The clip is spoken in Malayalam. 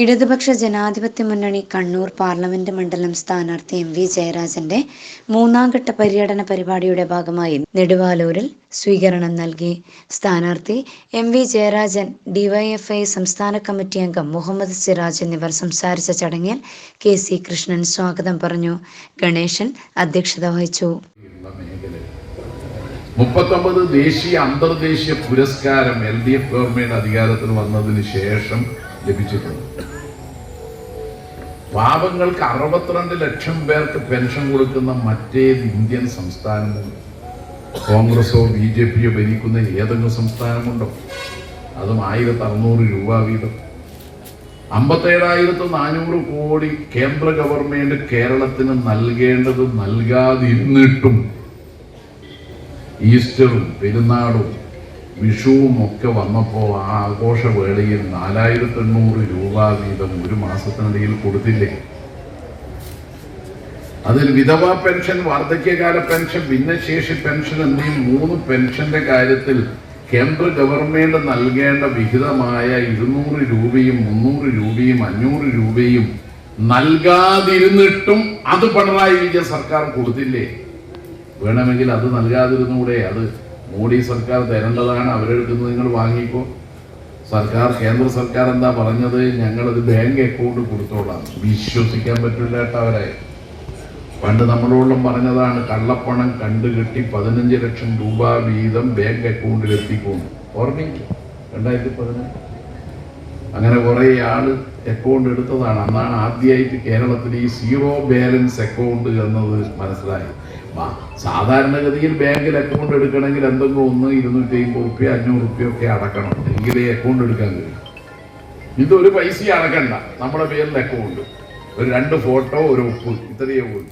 ഇടതുപക്ഷ ജനാധിപത്യ മുന്നണി കണ്ണൂർ പാർലമെന്റ് മണ്ഡലം സ്ഥാനാർത്ഥി എം വി ജയരാജന്റെ മൂന്നാം ഘട്ട പര്യടന പരിപാടിയുടെ ഭാഗമായി നെടുവാലൂരിൽ സ്വീകരണം നൽകി. സ്ഥാനാർത്ഥി എം വി ജയരാജൻ ഡിവൈഎഫ്ഐ സംസ്ഥാന കമ്മിറ്റി അംഗം മുഹമ്മദ് സിറാജ് എന്നിവർ സംസാരിച്ച ചടങ്ങിൽ കെ സി കൃഷ്ണൻ സ്വാഗതം പറഞ്ഞു. ഗണേശൻ അധ്യക്ഷത വഹിച്ചു. മുപ്പത്തൊമ്പത് ദേശീയ അന്തർദേശീയ പുരസ്കാരം എൽ ഡി എഫ് ഗവൺമെന്റ് അധികാരത്തിൽ വന്നതിന് ശേഷം ലഭിച്ചിട്ടുണ്ട്. പാവങ്ങൾക്ക് അറുപത്തിരണ്ട് ലക്ഷം പേർക്ക് പെൻഷൻ കൊടുക്കുന്ന മറ്റേത് ഇന്ത്യൻ സംസ്ഥാനമുണ്ട് കോൺഗ്രസോ ബി ജെ പിയോ ഭരിക്കുന്ന ഏതെങ്കിലും സംസ്ഥാനമുണ്ടോ? അതും ആയിരത്തി അറുന്നൂറ് രൂപ വീതം. അമ്പത്തേഴായിരത്തി നാനൂറ് കോടി കേന്ദ്ര ഗവൺമെന്റ് കേരളത്തിന് നൽകേണ്ടത് നൽകാതിരുന്നിട്ടും ഈസ്റ്ററും പെരുന്നാളും വിഷുവും ഒക്കെ വന്നപ്പോൾ ആ ആഘോഷവേളയിൽ നാലായിരത്തി എണ്ണൂറ് രൂപ വീതം ഒരു മാസത്തിനിടയിൽ കൊടുത്തില്ലേ? അതിൽ വിധവാ പെൻഷൻ വാർദ്ധക്യകാല പെൻഷൻ ഭിന്നശേഷി പെൻഷൻ എന്നീ മൂന്ന് പെൻഷന്റെ കാര്യത്തിൽ കേന്ദ്ര ഗവൺമെന്റ് നൽകേണ്ട വിഹിതമായ ഇരുന്നൂറ് രൂപയും മുന്നൂറ് രൂപയും അഞ്ഞൂറ് രൂപയും നൽകാതിരുന്നിട്ടും അത് പിണറായി വിജയൻ സർക്കാർ കൊടുത്തില്ലേ? വേണമെങ്കിൽ അത് നൽകാതിരുന്നൂടെ അത് മോഡി സർക്കാർ തരേണ്ടതാണ് അവരെടുക്കുന്നത് നിങ്ങൾ വാങ്ങിക്കോ. സർക്കാർ കേന്ദ്ര സർക്കാർ എന്താ പറഞ്ഞത്? ഞങ്ങളത് ബാങ്ക് അക്കൗണ്ട് കൊടുത്തോളാം. വിശ്വസിക്കാൻ പറ്റില്ല അവരെ. പണ്ട് നമ്മളോളം പറഞ്ഞതാണ് കള്ളപ്പണം കണ്ടുകെട്ടി പതിനഞ്ച് ലക്ഷം രൂപ വീതം ബാങ്ക് അക്കൗണ്ടിൽ എത്തിക്കുന്നു ഓർമ്മയില്ല? രണ്ടായിരത്തി പതിനഞ്ച്. അങ്ങനെ കുറെ ആൾ അക്കൗണ്ട് എടുത്തതാണ്. അന്നാണ് ആദ്യമായിട്ട് കേരളത്തിൽ ഈ സീറോ ബാലൻസ് അക്കൗണ്ട് എന്നത് മനസ്സിലായി വാ, സാധാരണഗതിയിൽ ബാങ്കിൽ അക്കൗണ്ട് എടുക്കണമെങ്കിൽ എന്തെങ്കിലും ഒന്ന് ഇരുന്നൂറ്റി അമ്പത് റുപ്യ അഞ്ഞൂറ് റുപ്യ ഒക്കെ അടക്കണം. എങ്കിലേ അക്കൗണ്ട് എടുക്കാൻ കഴിയും. ഇതൊരു പൈസ അടക്കണ്ട. നമ്മുടെ പേരിൽ അക്കൗണ്ട് ഒരു രണ്ട് ഫോട്ടോ ഒരു ഒപ്പ് ഇത്രയേ ഉള്ളൂ.